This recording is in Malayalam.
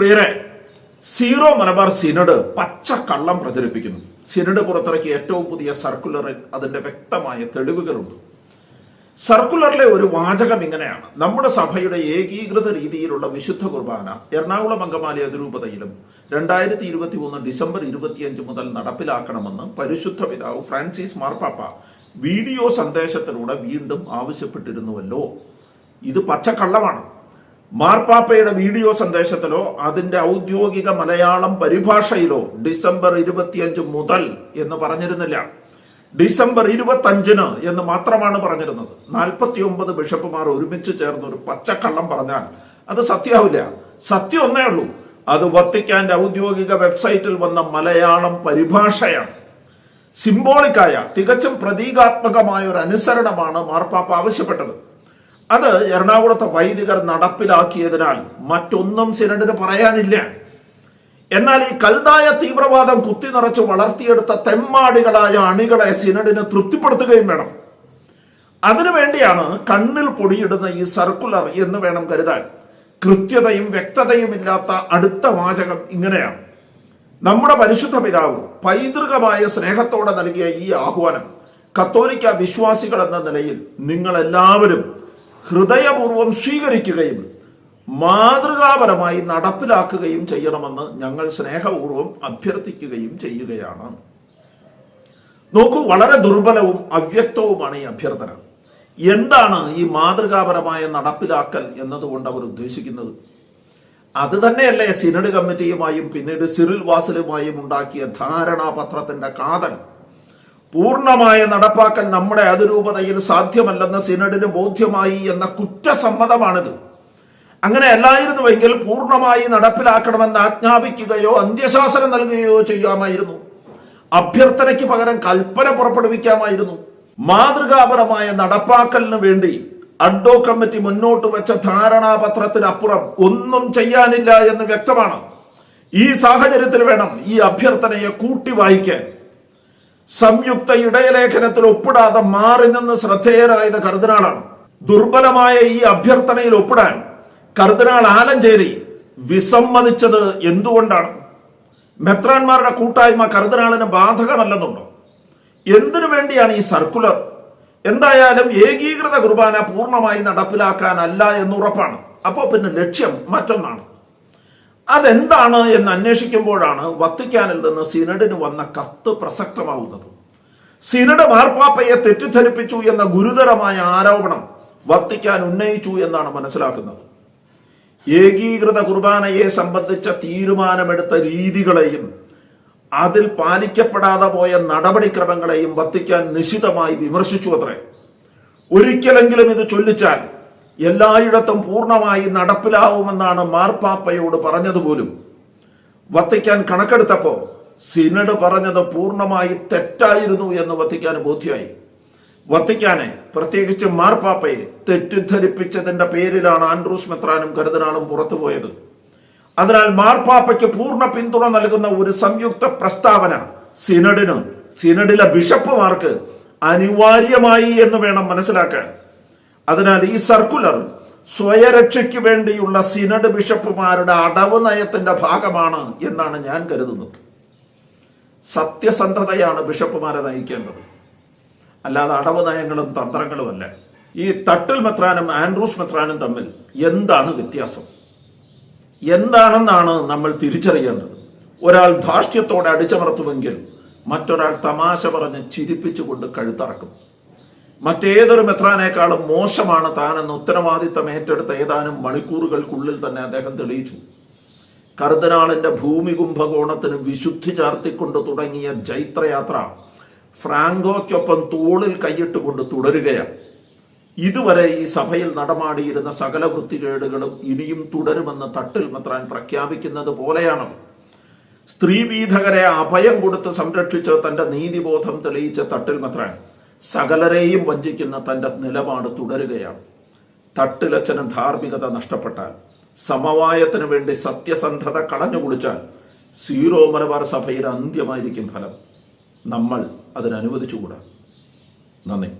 പ്രിയരെ സീറോ മലബാർ സിനഡ് പച്ച കള്ളം പ്രചരിപ്പിക്കുന്നു. സിനഡ് പുറത്തിറക്കിയ ഏറ്റവും പുതിയ സർക്കുലർ അതിന്റെ വ്യക്തമായ തെളിവുകളുണ്ട്. സർക്കുലറിലെ ഒരു വാചകം ഇങ്ങനെയാണ്. നമ്മുടെ സഭയുടെ ഏകീകൃത രീതിയിലുള്ള വിശുദ്ധ കുർബാന എറണാകുളം അങ്കമാലി അതിരൂപതയിലും രണ്ടായിരത്തി ഇരുപത്തി മൂന്ന് ഡിസംബർ ഇരുപത്തിയഞ്ച് മുതൽ നടപ്പിലാക്കണമെന്ന് പരിശുദ്ധ പിതാവ് ഫ്രാൻസിസ് മാർപ്പാപ്പ വീഡിയോ സന്ദേശത്തിലൂടെ വീണ്ടും ആവശ്യപ്പെട്ടിരുന്നുവല്ലോ. ഇത് പച്ചക്കള്ളമാണ്. മാർപ്പാപ്പയുടെ വീഡിയോ സന്ദേശത്തിലോ അതിന്റെ ഔദ്യോഗിക മലയാളം പരിഭാഷയിലോ ഡിസംബർ ഇരുപത്തിയഞ്ച് മുതൽ എന്ന് പറഞ്ഞിരുന്നില്ല. ഡിസംബർ ഇരുപത്തഞ്ചിന് എന്ന് മാത്രമാണ് പറഞ്ഞിരുന്നത്. നാൽപ്പത്തി ഒമ്പത് ബിഷപ്പുമാർ ഒരുമിച്ച് ചേർന്ന് ഒരു പച്ചക്കള്ളം പറഞ്ഞാൽ അത് സത്യാവില്ല സത്യം ഒന്നേ ഉള്ളൂ. അത് വത്തിക്കാന്റെ ഔദ്യോഗിക വെബ്സൈറ്റിൽ വന്ന മലയാളം പരിഭാഷയാണ്. സിംബോളിക്കായ തികച്ചും പ്രതീകാത്മകമായ ഒരു അനുസരണമാണ് മാർപ്പാപ്പ ആവശ്യപ്പെട്ടത്. അത് എറണാകുളത്തെ വൈദികർ നടപ്പിലാക്കിയതിനാൽ മറ്റൊന്നും സിനഡിന് പറയാനില്ല. എന്നാൽ ഈ കൽതായ തീവ്രവാദം കുത്തി നിറച്ച് വളർത്തിയെടുത്ത തെമ്മാടികളായ അണികളെ സിനഡിന് തൃപ്തിപ്പെടുത്തുകയും വേണം. അതിനുവേണ്ടിയാണ് കണ്ണിൽ പൊടിയിടുന്ന ഈ സർക്കുലർ എന്ന് വേണം കരുതാൻ. കൃത്യതയും വ്യക്തതയും ഇല്ലാത്ത അടുത്ത വാചകം ഇങ്ങനെയാണ്. നമ്മുടെ പരിശുദ്ധ പിതാവ് പൈതൃകമായ സ്നേഹത്തോടെ നൽകിയ ഈ ആഹ്വാനം കത്തോലിക്ക വിശ്വാസികൾ എന്ന നിലയിൽ നിങ്ങൾ എല്ലാവരും ഹൃദയപൂർവം സ്വീകരിക്കുകയും മാതൃകാപരമായി നടപ്പിലാക്കുകയും ചെയ്യണമെന്ന് ഞങ്ങൾ സ്നേഹപൂർവം അഭ്യർത്ഥിക്കുകയും ചെയ്യുകയാണ്. നോക്കൂ വളരെ ദുർബലവും അവ്യക്തവുമാണ് ഈ അഭ്യർത്ഥന. എന്താണ് ഈ മാതൃകാപരമായ നടപ്പിലാക്കൽ എന്നതുകൊണ്ട് അവർ ഉദ്ദേശിക്കുന്നത്? അത് തന്നെയല്ലേ സിനഡ് കമ്മിറ്റിയുമായും പിന്നീട് സിറിൽ വാസലുമായും ഉണ്ടാക്കിയ ധാരണാപത്രത്തിന്റെ കാതൽ. പൂർണമായ നടപ്പാക്കൽ നമ്മുടെ അതിരൂപതയിൽ സാധ്യമല്ലെന്ന് സിനഡിന് ബോധ്യമായി എന്ന കുറ്റസമ്മതമാണിത്. അങ്ങനെ അല്ലായിരുന്നുവെങ്കിൽ പൂർണമായി നടപ്പിലാക്കണമെന്ന് ആജ്ഞാപിക്കുകയോ അന്ത്യശാസനം നൽകുകയോ ചെയ്യാമായിരുന്നു. അഭ്യർത്ഥനയ്ക്ക് പകരം കൽപ്പന പുറപ്പെടുവിക്കാമായിരുന്നു. മാതൃകാപരമായ നടപ്പാക്കലിന് വേണ്ടി അഡ്ഡോ കമ്മിറ്റി മുന്നോട്ട് വെച്ച ധാരണാപത്രത്തിനപ്പുറം ഒന്നും ചെയ്യാനില്ല എന്ന് വ്യക്തമാണ്. ഈ സാഹചര്യത്തിൽ വേണം ഈ അഭ്യർത്ഥനയെ കൂട്ടി വായിക്കാൻ. സംയുക്ത ഇടയലേഖനത്തിൽ ഒപ്പിടാതെ മാറി നിന്ന് ശ്രദ്ധേയരായത് കർദിനാളാണ്. ദുർബലമായ ഈ അഭ്യർത്ഥനയിൽ ഒപ്പിടാൻ കർദിനാൾ ആലഞ്ചേരി വിസമ്മതിച്ചത് എന്തുകൊണ്ടാണ്? മെത്രാന്മാരുടെ കൂട്ടായ്മ കർദിനാളിന് ബാധകമല്ലെന്നുണ്ടോ? എന്തിനു വേണ്ടിയാണ് ഈ സർക്കുലർ? എന്തായാലും ഏകീകൃത കുർബാന പൂർണമായി നടപ്പിലാക്കാനല്ല എന്നുറപ്പാണ് അപ്പോൾ പിന്നെ ലക്ഷ്യം മറ്റൊന്നാണ്. അതെന്താണ് എന്ന് അന്വേഷിക്കുമ്പോഴാണ് വത്തിക്കാനിൽ നിന്ന് സിനഡിന് വന്ന കത്ത് പ്രസക്തമാവുന്നത്. സിനഡ് മാർപ്പാപ്പയെ തെറ്റിദ്ധരിപ്പിച്ചു എന്ന ഗുരുതരമായ ആരോപണം വത്തിക്കാൻ ഉന്നയിച്ചു എന്നാണ് മനസ്സിലാക്കുന്നത്. ഏകീകൃത കുർബാനയെ സംബന്ധിച്ച തീരുമാനമെടുത്ത രീതികളെയും അതിൽ പാലിക്കപ്പെടാതെ പോയ നടപടിക്രമങ്ങളെയും വത്തിക്കാൻ നിശിതമായി വിമർശിച്ചു അത്രേ. ഒരിക്കലെങ്കിലും ഇത് ചൊല്ലിച്ചാൽ എല്ലായിടത്തും പൂർണമായി നടപ്പിലാവുമെന്നാണ് മാർപ്പാപ്പയോട് പറഞ്ഞതുപോലും. വത്തിക്കാൻ കണക്കെടുത്തപ്പോ സിനഡ് പറഞ്ഞത് പൂർണമായി തെറ്റായിരുന്നു എന്ന് വത്തിക്കാൻ ബോധ്യമായി വത്തിക്കാനെ പ്രത്യേകിച്ച് മാർപ്പാപ്പയെ തെറ്റിദ്ധരിപ്പിച്ചതിന്റെ പേരിലാണ് ആൻഡ്രൂസ് മെത്രാനും കരുതനാളും പുറത്തുപോയത്. അതിനാൽ മാർപ്പാപ്പയ്ക്ക് പൂർണ പിന്തുണ നൽകുന്ന ഒരു സംയുക്ത പ്രസ്താവന സിനഡിന് സിനഡിലെ ബിഷപ്പുമാർക്ക് അനിവാര്യമായി എന്ന് വേണം മനസ്സിലാക്കാൻ. അതിനാൽ ഈ സർക്കുലർ സ്വയരക്ഷയ്ക്ക് വേണ്ടിയുള്ള സിനഡ് ബിഷപ്പുമാരുടെ അടവ് നയത്തിന്റെ ഭാഗമാണ് എന്നാണ് ഞാൻ കരുതുന്നത്. സത്യസന്ധതയാണ് ബിഷപ്പുമാരെ നയിക്കേണ്ടത്. അല്ലാതെ അടവ് നയങ്ങളും തന്ത്രങ്ങളുമല്ല ഈ തട്ടിൽ മെത്രാനും ആൻഡ്രൂസ് മെത്രാനും തമ്മിൽ എന്താണ് വ്യത്യാസം? എന്താണെന്നാണ് നമ്മൾ തിരിച്ചറിയേണ്ടത്? ഒരാൾ ധാർഷ്ട്യത്തോടെ അടിച്ചമർത്തുമെങ്കിൽ മറ്റൊരാൾ തമാശ പറഞ്ഞ് ചിരിപ്പിച്ചുകൊണ്ട് കഴുത്തറക്കും. മറ്റേതൊരു മെത്രാനേക്കാളും മോശമാണ് താനെന്ന് ഉത്തരവാദിത്തം ഏറ്റെടുത്ത ഏതാനും മണിക്കൂറുകൾക്കുള്ളിൽ തന്നെ അദ്ദേഹം തെളിയിച്ചു. കർദനാളിന്റെ ഭൂമി കുംഭകോണത്തിന് വിശുദ്ധി ചാർത്തിക്കൊണ്ട് തുടങ്ങിയ ജൈത്രയാത്ര ഫ്രാങ്കോയ്ക്കൊപ്പം തോളിൽ കൈയിട്ടുകൊണ്ട് തുടരുകയാണ്. ഇതുവരെ ഈ സഭയിൽ നടമാടിയിരുന്ന സകല വൃത്തികേടുകളും ഇനിയും തുടരുമെന്ന് തട്ടിൽ മെത്രാൻ പ്രഖ്യാപിക്കുന്നത് പോലെയാണ്. സ്ത്രീപീഠകരെ അഭയം കൊടുത്ത് സംരക്ഷിച്ച് തന്റെ നീതിബോധം തെളിയിച്ച തട്ടിൽ മെത്രാൻ സകലരെയും വഞ്ചിക്കുന്ന തന്റെ നിലപാട് തുടരുകയാണ്. തട്ടിലച്ചന് ധാർമ്മികത നഷ്ടപ്പെട്ടാൽ സമവായത്തിനു വേണ്ടി സത്യസന്ധത കളഞ്ഞു കുളിച്ചാൽ സീറോ മലബാർ സഭയിൽ അന്ത്യമായിരിക്കും ഫലം. നമ്മൾ അതിനനുവദിച്ചുകൂടാ. നന്ദി.